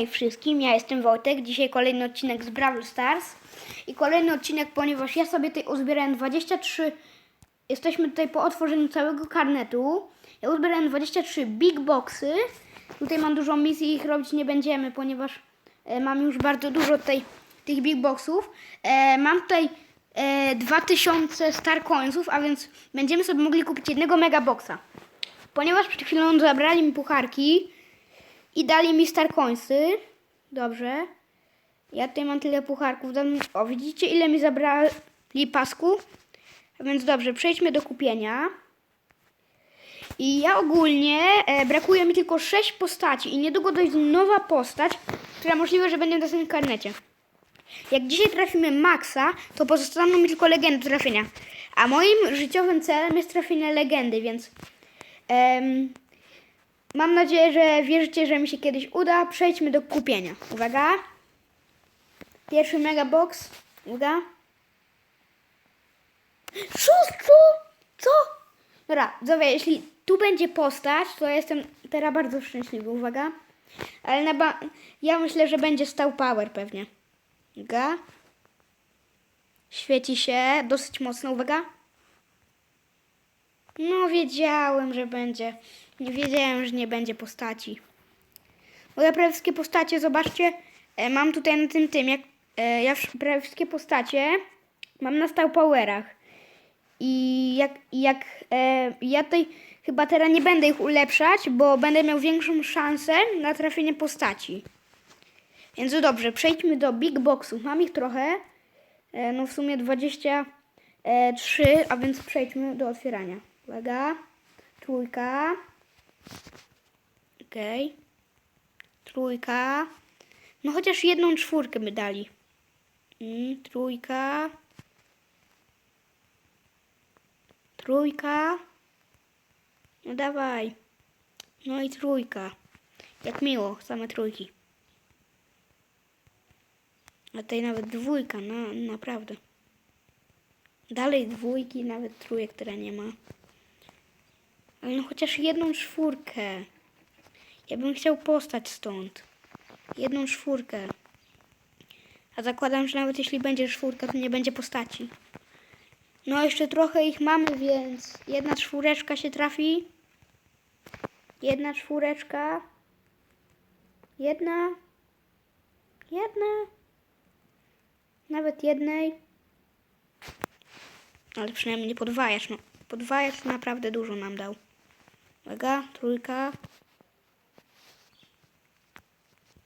Hej wszystkim, ja jestem Wojtek. Dzisiaj kolejny odcinek z Brawl Stars. I kolejny odcinek, ponieważ ja sobie tutaj uzbierałem 23. Jesteśmy tutaj po otworzeniu całego karnetu. Ja uzbierałem 23 big boxy. Tutaj mam dużo misji, ich robić nie będziemy, ponieważ e, mam już bardzo dużo tutaj tych big boxów. E, mam tutaj e, 2000 star coinsów, a więc będziemy sobie mogli kupić jednego mega boxa. Ponieważ przed chwilą zabrali mi pucharki, i dali mi star coinsy. Dobrze. Ja tutaj mam tyle pucharków. O, widzicie ile mi zabrali pasku? Więc dobrze, przejdźmy do kupienia. I ja ogólnie e, brakuje mi tylko 6 postaci i niedługo dojdzie nowa postać, która możliwe, że będzie w następnym karnecie. Jak dzisiaj trafimy Maxa, to pozostaną mi tylko legendy trafienia. A moim życiowym celem jest trafienie legendy, więc em, Mam nadzieję, że wierzycie, że mi się kiedyś uda. Przejdźmy do kupienia. Uwaga. Pierwszy megabox. Uwaga. Szóstku! Co? Dobra, Zowie, jeśli tu będzie postać, to jestem teraz bardzo szczęśliwy. Uwaga. Ale na ba- ja myślę, że będzie stał power pewnie. Uwaga. Świeci się dosyć mocno. Uwaga. No wiedziałem, że będzie. Nie wiedziałem, że nie będzie postaci. Bo ja prawie wszystkie postacie, zobaczcie, e, mam tutaj na tym tym, jak e, ja prawie wszystkie postacie mam na stał powerach. I jak, jak e, ja tutaj chyba teraz nie będę ich ulepszać, bo będę miał większą szansę na trafienie postaci. Więc dobrze, przejdźmy do big boxów. Mam ich trochę. E, no w sumie 23, a więc przejdźmy do otwierania. Uwaga. Trójka. Okej. Trójka. No chociaż jedną czwórkę by dali. Mm, trójka. Trójka. No dawaj. No i trójka. Jak miło, same trójki. A tutaj nawet dwójka, no naprawdę. Dalej dwójki, nawet trójek, która nie ma. Ale no chociaż jedną czwórkę. Ja bym chciał postać stąd. Jedną czwórkę. A zakładam, że nawet jeśli będzie czwórka, to nie będzie postaci. No jeszcze trochę ich mamy, więc jedna czwóreczka się trafi. Jedna czwóreczka. Jedna. Jedna. Nawet jednej. Ale przynajmniej nie podwajacz. No, podwajacz naprawdę dużo nam dał. Uwaga, trójka.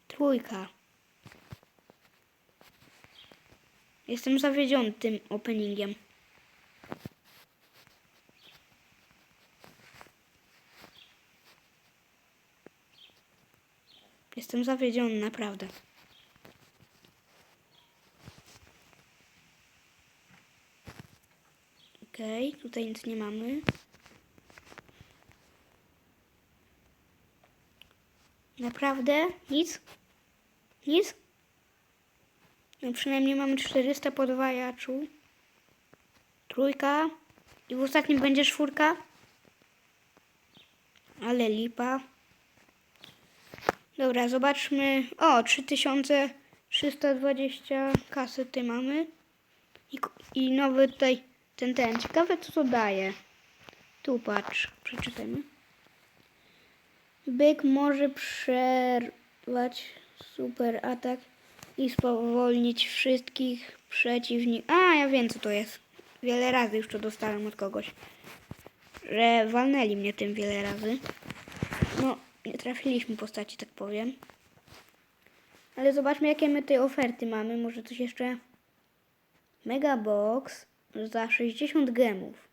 Trójka. Jestem zawiedziony tym openingiem. Jestem zawiedziony, naprawdę. Okej, tutaj nic nie mamy. Naprawdę? Nic? Nic? No przynajmniej mamy 400 podwajaczu. Trójka. I w ostatnim będzie czwórka. Ale lipa. Dobra, zobaczmy. O, 3320 kasy tutaj mamy. I, I nowy tutaj ten, ten. Ciekawe co to daje. Tu patrz, przeczytajmy. Byk może przerwać super atak i spowolnić wszystkich przeciwników. A, ja wiem co to jest. Wiele razy już to dostałem od kogoś. Że walnęli mnie tym wiele razy. No, nie trafiliśmy postaci, tak powiem. Ale zobaczmy, jakie my tej oferty mamy. Może coś jeszcze. Mega Box za 60 gemów.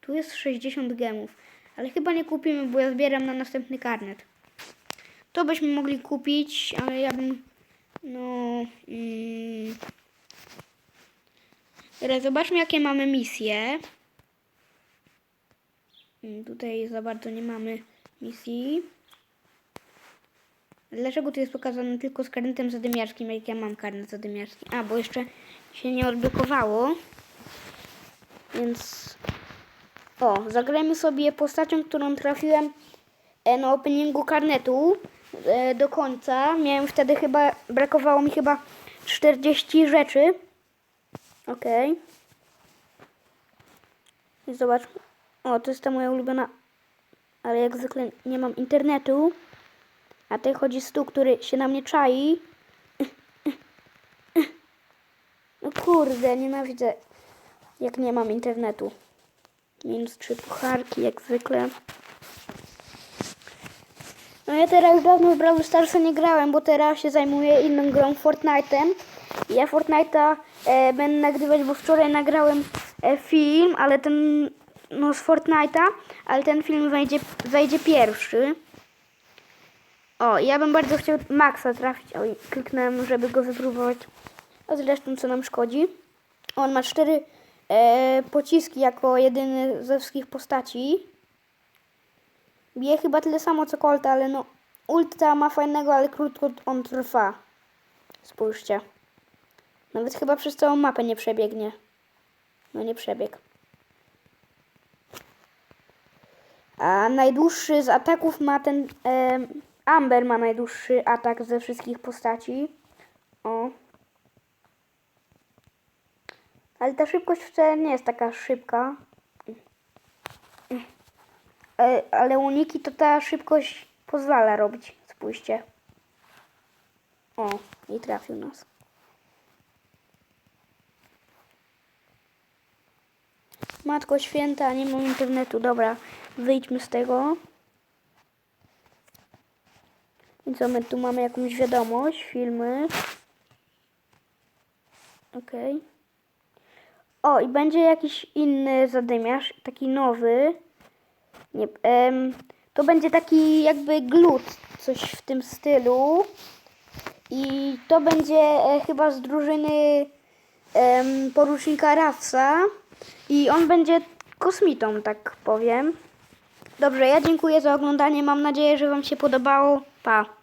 Tu jest 60 gemów. Ale chyba nie kupimy, bo ja zbieram na następny karnet. To byśmy mogli kupić, ale ja bym. No. Mm, Teraz zobaczmy, jakie mamy misje. Mm, Tutaj za bardzo nie mamy misji. Dlaczego tu jest pokazane tylko z karnetem zadymiarskim, jak ja mam karnet zadymiarski? A, bo jeszcze się nie odblokowało. Więc... O, zagrajmy sobie postacią, którą trafiłem e, na openingu karnetu. e, do końca. Miałem wtedy chyba, brakowało mi chyba 40 rzeczy. Okej. I zobacz. O, to jest ta moja ulubiona. Ale jak zwykle nie mam internetu. A tutaj chodzi stół, który się na mnie czai. No kurde, nienawidzę. Jak nie mam internetu. Minus trzy pucharki, jak zwykle. No ja teraz dawno w Brawl Starsa nie grałem, bo teraz się zajmuję inną grą, Fortnite'em. Ja Fortnite'a e, będę nagrywać, bo wczoraj nagrałem e, film, ale ten, no z Fortnite'a, ale ten film wejdzie, wejdzie pierwszy. O, ja bym bardzo chciał Maxa trafić, oj, kliknąłem, żeby go wypróbować. A zresztą co nam szkodzi? On ma cztery e, pociski jako jedyny ze wszystkich postaci. Bije chyba tyle samo co Colt, ale no ulta ma fajnego, ale krótko on trwa. Spójrzcie. Nawet chyba przez całą mapę nie przebiegnie. No nie przebieg. A najdłuższy z ataków ma ten... em, Amber ma najdłuższy atak ze wszystkich postaci. O. Ale ta szybkość wcale nie jest taka szybka. E, ale uniki to ta szybkość pozwala robić. Spójrzcie. O, i trafił nas. Matko święta, nie mam internetu. Dobra, wyjdźmy z tego. I co my tu mamy jakąś wiadomość, filmy. Okej. O, i będzie jakiś inny zadymiarz, taki nowy. Nie, em, to będzie taki jakby glut, coś w tym stylu. I to będzie e, chyba z drużyny em, porucznika Rafsa. I on będzie kosmitą, tak powiem. Dobrze, ja dziękuję za oglądanie. Mam nadzieję, że Wam się podobało. Pa.